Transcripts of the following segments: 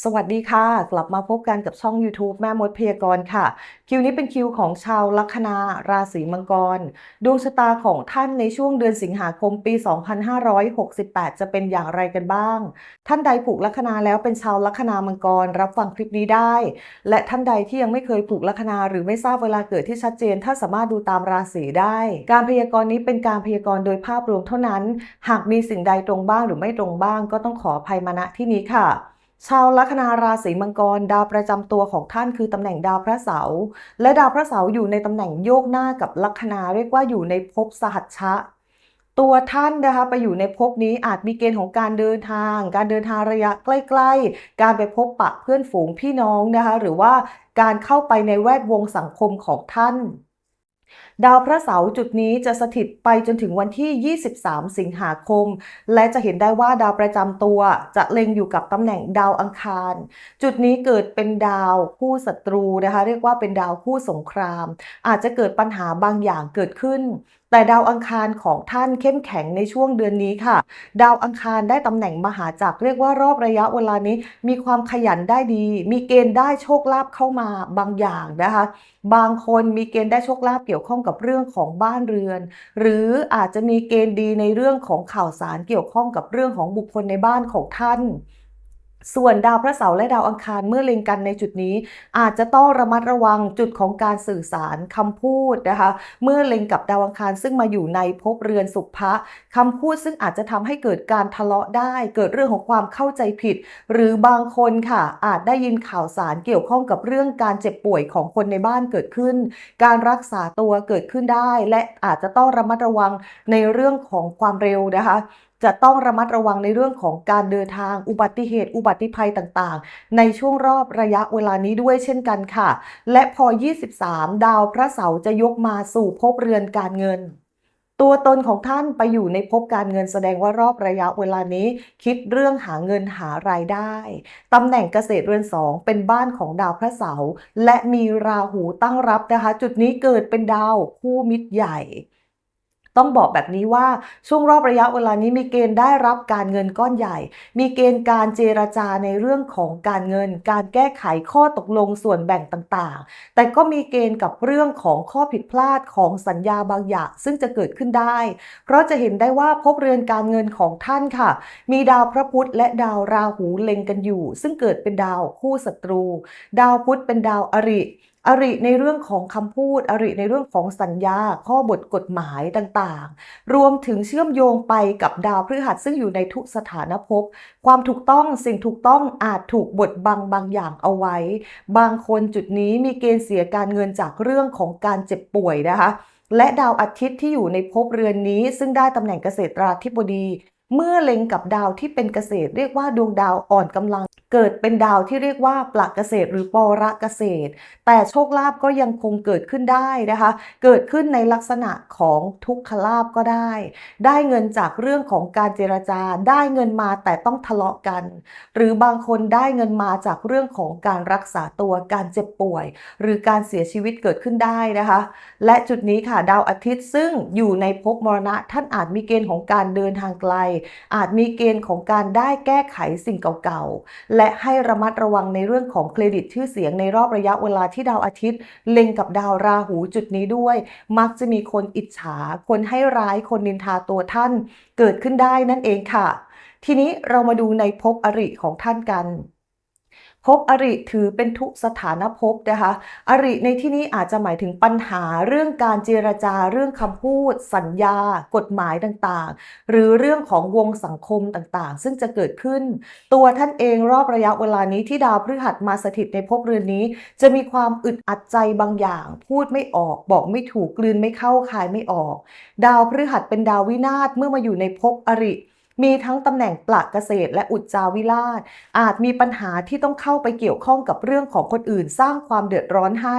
สวัสดีค่ะ กลับมาพบกันกับช่อง YouTube แม่มดพยากรณ์ค่ะ คิวนี้เป็นคิวของชาวลัคนาราศีมังกร ดวงชะตาของท่านในช่วงเดือนสิงหาคมปี 2568 จะเป็นอย่างไรกันบ้าง ท่านใดผูกลัคนาแล้วเป็นชาวลัคนามังกร รับฟังคลิปนี้ได้ และท่านใดที่ยังไม่เคยผูกลัคนาหรือไม่ทราบเวลาเกิดที่ชัดเจนถ้านสามารถดูตามราศีได้ การพยากรณ์นี้เป็นการพยากรณ์โดยภาพรวมเท่านั้น หากมีสิ่งใดตรงบ้างหรือไม่ตรงบ้าง ก็ต้องขออภัยมาณที่นี้ค่ะ ชาวลัคนาราศีมังกรดาวประจำตัวของท่านคือตำแหน่งดาวพระเสาร์และดาวพระเสาร์อยู่ในตำแหน่งโยกหน้ากับลัคนาเรียกว่าอยู่ในภพสหัชชะ ตัวท่านนะคะไปอยู่ในภพนี้อาจมีเกณฑ์ของการเดินทาง การเดินทางระยะใกล้ๆ การไปพบปะเพื่อนฝูงพี่น้องนะคะหรือว่าการเข้าไปในแวดวงสังคมของท่าน ดาวพระเสาร์จุดนี้จะสถิตไปจนถึงวันที่ 23 สิงหาคม และจะเห็นได้ว่าดาวประจำตัว จะเล็งอยู่กับตำแหน่งดาวอังคาร จุดนี้เกิดเป็นดาวคู่ศัตรูนะคะ เรียกว่าเป็นดาวคู่สงคราม อาจจะเกิดปัญหาบางอย่างเกิดขึ้น แต่ดาวอังคารของท่านเข้มแข็งในช่วงเดือนนี้ค่ะ ดาวอังคารได้ตำแหน่งมหาจักรเรียกว่ารอบระยะเวลานี้ มีความขยันได้ดี มีเกณฑ์ได้โชคลาภเข้ามาบางอย่างนะคะ บางคนมีเกณฑ์ได้โชคลาภเกี่ยวข้องกับเรื่องของบ้านเรือน หรืออาจจะมีเกณฑ์ดีในเรื่องของข่าวสารเกี่ยวข้องกับเรื่องของบุคคลในบ้านของท่าน ส่วนดาวพระเสาร์และดาวอังคารเมื่อเล็งกันในจุดนี้ อาจจะต้องระมัดระวังจุดของการสื่อสารคำพูดนะคะ เมื่อเล็งกับดาวอังคารซึ่งมาอยู่ในภพเรือนสุภะคำพูดซึ่งอาจจะทำให้เกิดการทะเลาะได้ เกิดเรื่องของความเข้าใจผิด หรือบางคนค่ะ อาจได้ยินข่าวสารเกี่ยวข้องกับเรื่องการเจ็บป่วยของคนในบ้านเกิดขึ้น การรักษาตัวเกิดขึ้นได้ และอาจจะต้องระมัดระวังในเรื่องของความเร็วนะคะ จะต้องระมัดระวังในเรื่องของการเดินทาง อุบัติเหตุ อุบัติภัยต่างๆ ในช่วงรอบระยะเวลานี้ด้วยเช่นกันค่ะ และพอ 23 ดาวพระเสาร์จะยกมาสู่ภพเรือนการเงิน ตัวตนของท่านไปอยู่ในภพการเงินแสดงว่ารอบระยะเวลานี้ คิดเรื่องหาเงินหารายได้ตำแหน่งเกษตรเรือนสองเป็นบ้านของดาวพระเสาร์และมีราหูตั้งรับนะคะ จุดนี้เกิดเป็นดาวคู่มิตรใหญ่ ต้องบอกแบบนี้ว่าช่วงรอบระยะเวลานี้มีเกณฑ์ได้รับการเงินก้อนใหญ่ มีเกณฑ์การเจรจาในเรื่องของการเงิน การแก้ไขข้อตกลงส่วนแบ่งต่างๆ แต่ก็มีเกณฑ์กับเรื่องของข้อผิดพลาดของสัญญาบางอย่าง ซึ่งจะเกิดขึ้นได้ เพราะจะเห็นได้ว่าพบเรือนการเงินของท่านค่ะ มีดาวพระพุธและดาวราหูเล็งกันอยู่ ซึ่งเกิดเป็นดาวคู่ศัตรู ดาวพุธเป็นดาวอริ อริในเรื่องของคำพูด อริในเรื่องของสัญญา ข้อบทกฎหมายต่างๆ รวมถึงเชื่อมโยงไปกับดาวพฤหัสซึ่งอยู่ในทุกสถานภพ ความถูกต้องสิ่งถูกต้องอาจถูกบดบังบางอย่างเอาไว้ บางคนจุดนี้มีเกณฑ์เสียการเงินจากเรื่องของการเจ็บป่วยนะคะ และดาวอาทิตย์ที่อยู่ในภพเรือนนี้ ซึ่งได้ตำแหน่งเกษตราธิบดี เมื่อเล็งกับดาวที่เป็นเกษตรเรียกว่าดวงดาวอ่อนกำลัง เกิดเป็นดาวที่เรียกว่าปลักเกษตรหรือปรเกษตร แต่โชคลาภก็ยังคงเกิดขึ้นได้นะคะ เกิดขึ้นในลักษณะของทุกขลาภก็ได้ ได้เงินจากเรื่องของการเจรจา ได้เงินมาแต่ต้องทะเลาะกัน หรือบางคนได้เงินมาจากเรื่องของการรักษาตัว การเจ็บป่วย หรือการเสียชีวิตเกิดขึ้นได้นะคะ และจุดนี้ค่ะดาวอาทิตย์ซึ่งอยู่ในภพมรณะท่านอาจมีเกณฑ์ของการเดินทางไกล อาจมีเกณฑ์ของการได้แก้ไขสิ่งเก่าๆและและให้ระมัดระวังในเรื่องของเครดิตชื่อเสียงในรอบระยะเวลาที่ดาวอาทิตย์ เล็งกับดาวราหูจุดนี้ด้วย มักจะมีคนอิจฉา คนให้ร้ายคนนินทาตัวท่าน เกิดขึ้นได้นั่นเองค่ะ ทีนี้เรามาดูในภพอริของท่านกัน ภพอริถือเป็นทุสถานภพนะคะ อริในที่นี้อาจจะหมายถึงปัญหาเรื่องการเจรจาเรื่องคำพูด สัญญา กฎหมายต่างๆ หรือเรื่องของวงสังคมต่างๆ ซึ่งจะเกิดขึ้น ตัวท่านเองรอบระยะเวลานี้ที่ดาวพฤหัสมาสถิตในภพเรือนนี้ จะมีความอึดอัดใจบางอย่าง พูดไม่ออก บอกไม่ถูกกลืนไม่เข้าคายไม่ออก ดาวพฤหัสเป็นดาววินาศเมื่อมาอยู่ในภพอริ มีทั้งตำแหน่งปลักเกษตรและอุจจาวิราช อาจมีปัญหาที่ต้องเข้าไปเกี่ยวข้องกับเรื่องของคนอื่น สร้างความเดือดร้อนให้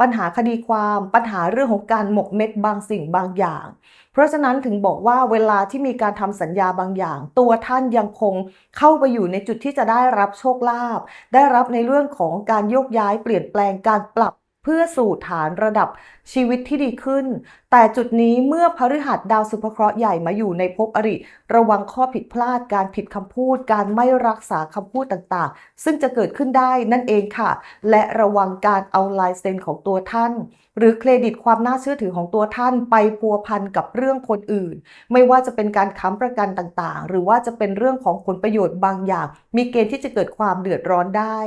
ปัญหาคดีความปัญหาเรื่องของการหมกเม็ดบางสิ่งบางอย่าง เพราะฉะนั้นถึงบอกว่าเวลาที่มีการทำสัญญาบางอย่าง ตัวท่านยังคงเข้าไปอยู่ในจุดที่จะได้รับโชคลาภได้รับในเรื่องของการโยกย้ายเปลี่ยนแปลงการปรับ เพื่อสู่ฐานระดับชีวิตที่ดีขึ้น แต่จุดนี้เมื่อพฤหัสดาวสุภเคราะห์ใหญ่มาอยู่ในภพอริ ระวังข้อผิดพลาด การผิดคำพูด การไม่รักษาคำพูดต่างๆ ซึ่งจะเกิดขึ้นได้นั่นเองค่ะ และระวังการเอาลายเซ็นของตัวท่าน หรือเครดิตความน่าเชื่อถือของตัวท่านไปพัวพันกับเรื่องคนอื่น ไม่ว่าจะเป็นการค้ำประกันต่างๆ หรือว่าจะเป็นเรื่องของผลประโยชน์บางอย่าง มีเกณฑ์ที่จะเกิดความเดือดร้อนได้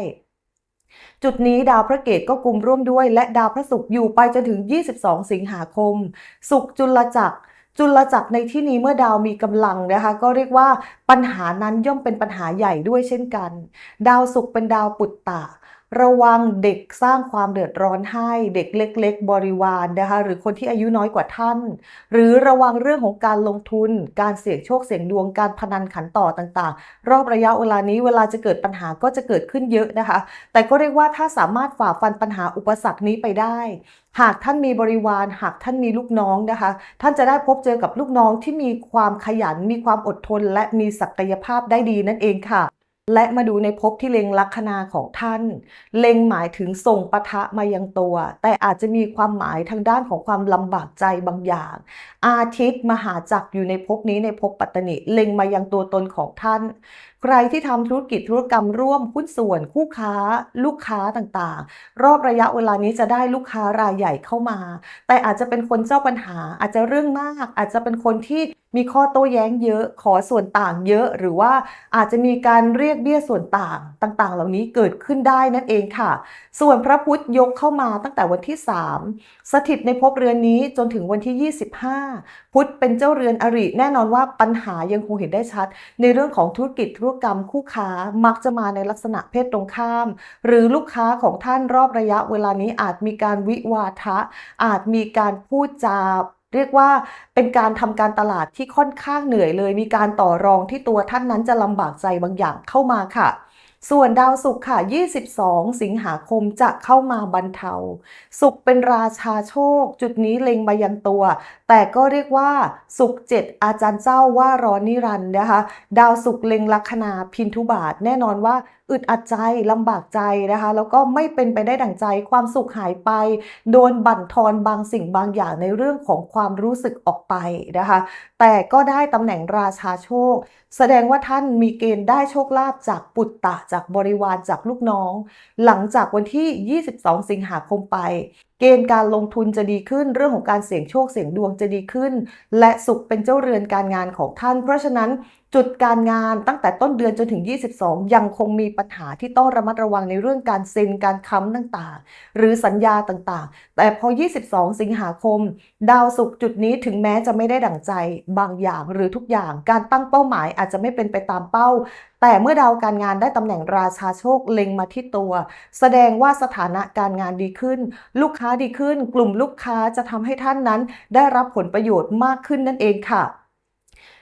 จุดนี้ดาวพระเกตก็กลุ่มร่วมด้วย และดาวพระศุกร์อยู่ไปจนถึง 22 สิงหาคม ศุกร์จุลจักรจุลจักรในที่นี้เมื่อดาวมีกำลังนะคะ ก็เรียกว่าปัญหานั้นย่อมเป็นปัญหาใหญ่ด้วยเช่นกัน ดาวศุกร์เป็นดาวปุตตะ ระวังเด็กสร้างความเดือดร้อนให้เด็กเล็ก ๆ บริวารนะคะหรือคนที่อายุน้อยกว่าท่าน หรือระวังเรื่องของการลงทุน การเสี่ยงโชคเสี่ยงดวงการพนันขันต่อต่างๆ รอบระยะเวลานี้เวลาจะเกิดปัญหาก็จะเกิดขึ้นเยอะนะคะ แต่ก็เรียกว่าถ้าสามารถฝ่าฟันปัญหาอุปสรรคนี้ไปได้ หากท่านมีบริวาร หากท่านมีลูกน้องนะคะ ท่านจะได้พบเจอกับลูกน้องที่มีความขยันมีความอดทน และมีศักยภาพได้ดีนั่นเองค่ะ และมาดูในภพที่เล็งลัคนาของท่าน เล็งหมายถึงส่งปะทะมายังตัว แต่อาจจะมีความหมายทางด้านของความลำบากใจบางอย่าง อาทิตย์มหาจักรอยู่ในภพนี้ในภพปัตตนิเล็งมายังตัวตนของท่าน ใครที่ทำธุรกิจธุรกรรมร่วมหุ้นส่วนคู่ค้า ลูกค้าต่างๆ รอบระยะเวลานี้จะได้ลูกค้ารายใหญ่เข้ามา แต่อาจจะเป็นคนเจ้าปัญหา อาจจะเรื่องมาก อาจจะเป็นคนที่มีข้อโต้แย้งเยอะขอส่วนต่างเยอะหรือว่าอาจจะมีการเรียกเบี้ยส่วนต่างต่างๆ เหล่านี้เกิดขึ้นได้นั่นเองค่ะ ส่วนพระพุธยกเข้ามาตั้งแต่วันที่ 3 สถิตในภพเรือนนี้จนถึงวันที่ 25 พุธเป็นเจ้าเรือนอริแน่นอนว่าปัญหายังคงเห็นได้ชัด ในเรื่องของธุรกิจธุรกรรมคู่ค้ามักจะมาในลักษณะเพศตรงข้าม หรือลูกค้าของท่านรอบระยะเวลานี้อาจมีการวิวาทะ อาจมีการพูดจาเรียกว่าเป็นการทำการตลาดที่ค่อนข้างเหนื่อยเลย มีการต่อรองที่ตัวท่านนั้นจะลำบากใจบางอย่างเข้ามาค่ะ ส่วนดาวศุกร์ค่ะ 22 สิงหาคมจะเข้ามาบรรเทา ศุกร์เป็นราชาโชค จุดนี้เล็งมายังตัวแต่ก็เรียกว่าศุกเจ็ดอาจารย์เจ้าว่าร้อนนิรันด์นะคะ ดาวศุกเล็งลัคนาพินทุบาท แน่นอนว่าอึดอัดใจลำบากใจนะคะ แล้วก็ไม่เป็นไปได้ดั่งใจ ความสุขหายไป โดนบั่นทอนบางสิ่งบางอย่างในเรื่องของความรู้สึกออกไปนะคะ แต่ก็ได้ตำแหน่งราชาโชค แสดงว่าท่านมีเกณฑ์ได้โชคลาภจากปุตตะจากบริวารจากลูกน้อง หลังจากวันที่ 22 สิงหาคมไป เกณฑ์การลงทุนจะดีขึ้น เรื่องของการเสี่ยงโชคเสี่ยงดวงจะดีขึ้น และสุขเป็นเจ้าเรือนการงานของท่าน เพราะฉะนั้น จุดการงานตั้งแต่ต้นเดือนจนถึง 22 ยังคงมีปัญหาที่ต้องระมัดระวังในเรื่องการเซ็นการค้ำต่างๆ หรือสัญญาต่างๆ แต่พอ 22 สิงหาคม ดาวศุกร์จุดนี้ถึงแม้จะไม่ได้ดั่งใจบางอย่างหรือทุกอย่างการตั้งเป้าหมายอาจจะไม่เป็นไปตามเป้า แต่เมื่อดาวการงานได้ตำแหน่งราชาโชคเล็งมาที่ตัว แสดงว่าสถานะการงานดีขึ้น ลูกค้าดีขึ้น กลุ่มลูกค้าจะทำให้ท่านนั้น ได้รับผลประโยชน์มากขึ้นนั่นเองค่ะ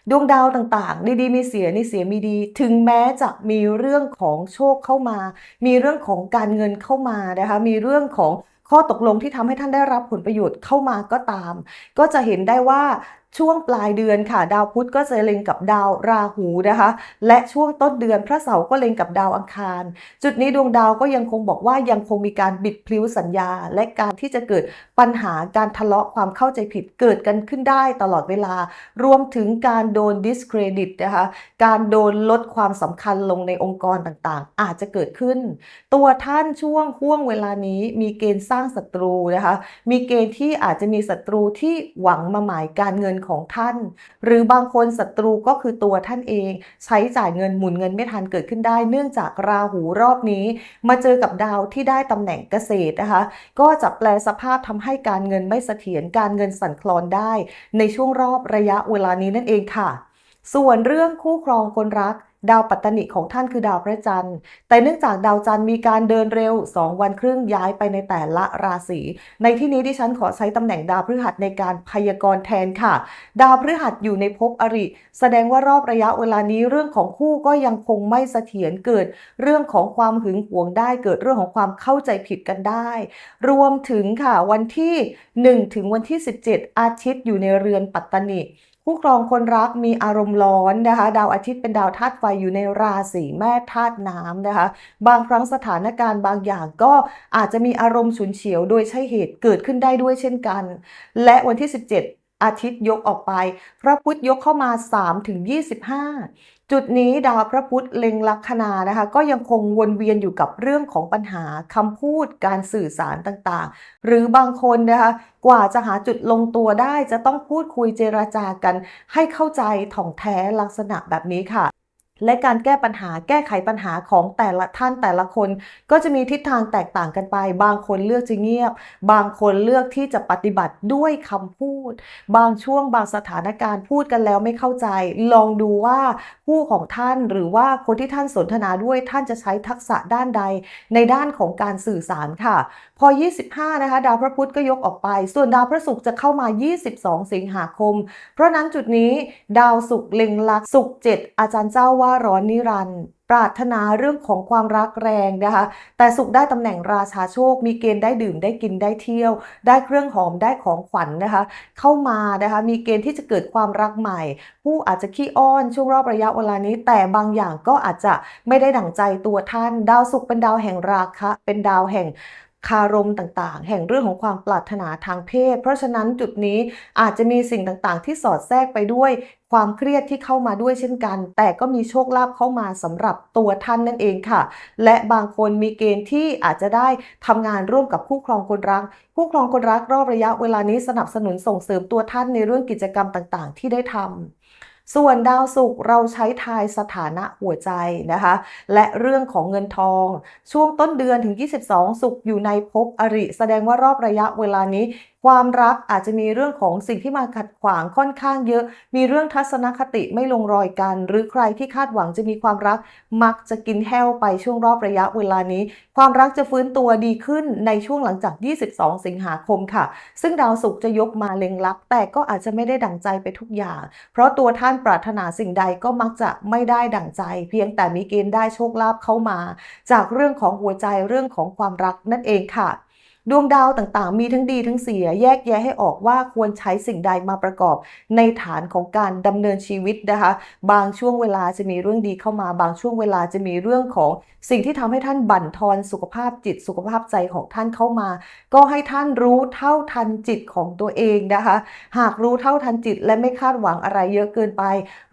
ดวงดาวต่างๆ ดีมีเสียมีเสียมีดี ถึงแม้จะมีเรื่องของโชคเข้ามา มีเรื่องของการเงินเข้ามานะคะ มีเรื่องของข้อตกลงที่ทำให้ท่านได้รับผลประโยชน์เข้ามาก็ตาม ก็จะเห็นได้ว่า ช่วงปลายเดือนค่ะ ดาวพุธก็จะเล็งกับดาวราหูนะคะ และช่วงต้นเดือนพระเสาร์ก็เล็งกับดาวอังคาร จุดนี้ดวงดาวก็ยังคงบอกว่ายังคงมีการบิดพลิ้วสัญญา และการที่จะเกิดปัญหาการทะเลาะความเข้าใจผิดเกิดกันขึ้นได้ตลอดเวลา รวมถึงการโดน discredit นะคะการโดนลดความสำคัญลงในองค์กรต่างๆ อาจจะเกิดขึ้น ตัวท่านช่วงห่วงเวลานี้มีเกณฑ์สร้างศัตรูนะคะมีเกณฑ์ที่อาจจะมีศัตรูที่หวังมาหมายการเงินของท่าน หรือบางคนศัตรูก็คือตัวท่านเอง ใช้จ่ายเงินหมุนเงินไม่ทันเกิดขึ้นได้ เนื่องจากราหูรอบนี้ มาเจอกับดาวที่ได้ตำแหน่งเกษตรนะคะ ก็จะแปลสภาพทำให้การเงินไม่เสถียรการเงินสั่นคลอนได้ ในช่วงรอบระยะเวลานี้นั่นเองค่ะ ส่วนเรื่องคู่ครองคนรัก ดาวปัตตนิของท่านคือดาวพระจันทร์ แต่เนื่องจากดาวจันทร์มีการเดินเร็ว 2 วันครึ่งย้ายไปในแต่ละราศี ในที่นี้ดิฉันขอใช้ตำแหน่งดาวพฤหัสในการพยากรณ์แทนค่ะ ดาวพฤหัสอยู่ในภพอริ แสดงว่ารอบระยะเวลานี้เรื่องของคู่ก็ยังคงไม่เสถียรเกิด เรื่องของความหึงหวงได้เกิดเรื่องของความเข้าใจผิดกันได้ รวมถึงค่ะวันที่ 1 ถึงวันที่ 17 อาทิตย์อยู่ในเรือนปัตตนิ คู่ครองคนรักมีอารมณ์ร้อนนะคะ ดาวอาทิตย์เป็นดาวธาตุไฟอยู่ในราศีแม่ธาตุน้ำนะคะ บางครั้งสถานการณ์บางอย่างก็อาจจะมีอารมณ์ฉุนเฉียว โดยใช่เหตุเกิดขึ้นได้ด้วยเช่นกัน และวันที่ 17อาทิตย์ยกออกไป พระพุธยกเข้ามา3ถึง25 จุดนี้ดาวพระพุธเล็งลัคนานะคะ ก็ยังคงวนเวียนอยู่กับเรื่องของปัญหาคำพูดการสื่อสารต่างๆ หรือบางคนนะคะกว่าจะหาจุดลงตัวได้จะต้องพูดคุยเจราจากัน ให้เข้าใจถ่องแท้ลักษณะแบบนี้ค่ะ และการแก้ปัญหาแก้ไขปัญหาของแต่ละท่านแต่ละคน ก็จะมีทิศทางแตกต่างกันไป บางคนเลือกจะเงียบ บางคนเลือกที่จะปฏิบัติด้วยคำพูด บางช่วงบางสถานการณ์พูดกันแล้วไม่เข้าใจ ลองดูว่าผู้ของท่านหรือว่าคนที่ท่านสนทนาด้วยท่านจะใช้ทักษะด้านใด ในด้านของการสื่อสารค่ะ พอ 25 นะคะ ดาวพระพุธก็ยกออกไป ส่วนดาวพระศุกร์จะเข้ามา 22 สิงหาคม เพราะนั้นจุดนี้ ดาวศุกร์เล็งลักษุกร์เจ็ดอาจารย์เจ้าว่าร้อนนิรันดร์ปรารถนาเรื่องของความรักแรงนะคะ แต่สุขได้ตำแหน่งราชาโชค มีเกณฑ์ได้ดื่มได้กินได้เที่ยว ได้เครื่องหอมได้ของขวัญนะคะ เข้ามานะคะ มีเกณฑ์ที่จะเกิดความรักใหม่ ผู้อาจจะขี้อ้อนช่วงรอบระยะเวลานี้ แต่บางอย่างก็อาจจะไม่ได้ดั่งใจตัวท่าน ดาวศุกร์เป็นดาวแห่งราคะ เป็นดาวแห่ง คารมต่างๆ แห่งเรื่องของความปรารถนาทางเพศ เพราะฉะนั้นจุดนี้อาจจะมีสิ่งต่างๆ ที่สอดแทรกไปด้วยความเครียดที่เข้ามาด้วยเช่นกัน แต่ก็มีโชคลาภเข้ามาสำหรับตัวท่านนั่นเองค่ะ และบางคนมีเกณฑ์ที่อาจจะได้ทำงานร่วมกับคู่ครองคนรัก คู่ครองคนรักรอบระยะเวลานี้สนับสนุนส่งเสริมตัวท่านในเรื่องกิจกรรมต่างๆ ที่ได้ทำ ส่วนดาวศุกร์เราใช้ทายสถานะหัวใจนะคะ และเรื่องของเงินทอง ช่วงต้นเดือนถึง 22 ศุกร์อยู่ในภพอริ แสดงว่ารอบระยะเวลานี้ ความรักอาจจะมีเรื่องของสิ่งที่มาขัดขวางค่อนข้างเยอะ มีเรื่องทัศนคติไม่ลงรอยกัน หรือใครที่คาดหวังจะมีความรัก มักจะกินแห้วไปช่วงรอบระยะเวลานี้ ความรักจะฟื้นตัวดีขึ้นในช่วงหลังจาก 22 สิงหาคมค่ะ ซึ่งดาวศุกร์จะยกมาเล็งลัก แต่ก็อาจจะไม่ได้ดั่งใจไปทุกอย่าง เพราะตัวท่านปรารถนาสิ่งใดก็มักจะไม่ได้ดั่งใจ เพียงแต่มีเกณฑ์ได้โชคลาภเข้ามา จากเรื่องของหัวใจเรื่องของความรักนั่นเองค่ะ ดวงดาวต่างๆ มีทั้งดีทั้งเสียแยกแยะให้ออกว่าควรใช้สิ่งใดมาประกอบ ในฐานของการดำเนินชีวิตนะคะ บางช่วงเวลาจะมีเรื่องดีเข้ามา บางช่วงเวลาจะมีเรื่องของสิ่งที่ทำให้ท่านบั่นทอนสุขภาพจิตสุขภาพใจของท่านเข้ามา ก็ให้ท่านรู้เท่าทันจิตของตัวเองนะคะ หากรู้เท่าทันจิตและไม่คาดหวังอะไรเยอะเกินไป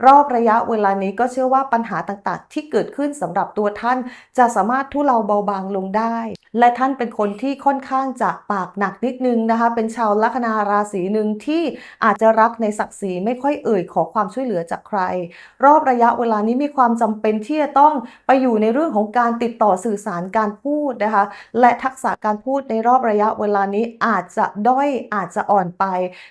รอบระยะเวลานี้ก็เชื่อว่าปัญหาต่างๆ ที่เกิดขึ้นสำหรับตัวท่าน จะสามารถทุเลาเบาบางลงได้ และท่านเป็นคนที่ค่อนข้างจะปากหนักนิดนึงนะคะ เป็นชาวลัคนาราศีหนึ่งที่อาจจะรักในศักดิ์ศรีไม่ค่อยเอ่ยขอความช่วยเหลือจากใคร รอบระยะเวลานี้มีความจำเป็นที่จะต้องไปอยู่ในเรื่องของการติดต่อสื่อสารการพูดนะคะ และทักษะการพูดในรอบระยะเวลานี้อาจจะด้อยอาจจะอ่อนไป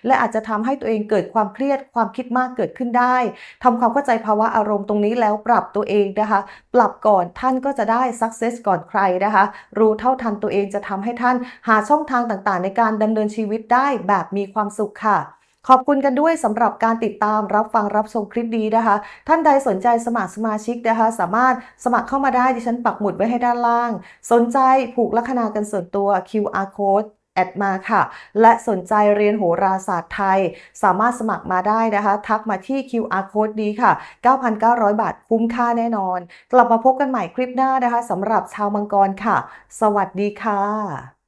และอาจจะทำให้ตัวเองเกิดความเครียดความคิดมากเกิดขึ้นได้ทำความเข้าใจภาวะอารมณ์ตรงนี้แล้วปรับตัวเองนะคะ ปรับก่อนท่านก็จะได้ success ก่อนใครนะคะ รู้เท่าทันตัวเองจะทำให้ท่านหาช่องทางต่างๆ ในการดำเนินชีวิตได้แบบมีความสุขค่ะ ขอบคุณกันด้วยสำหรับการติดตามรับฟังรับชมคลิปดีนะคะ ท่านใดสนใจสมัครสมาชิกนะคะ สามารถสมัครเข้ามาได้ดิฉันปักหมุดไว้ให้ด้านล่าง สนใจผูกลัคนากันส่วนตัว QR code แอดมาค่ะ และสนใจเรียนโหราศาสตร์ไทย สามารถสมัครมาได้นะคะ ทักมาที่ QR code นี้ค่ะ 9,900 บาทคุ้มค่าแน่นอน กลับมาพบกันใหม่คลิปหน้านะคะสำหรับชาวมังกรค่ะ สวัสดีค่ะ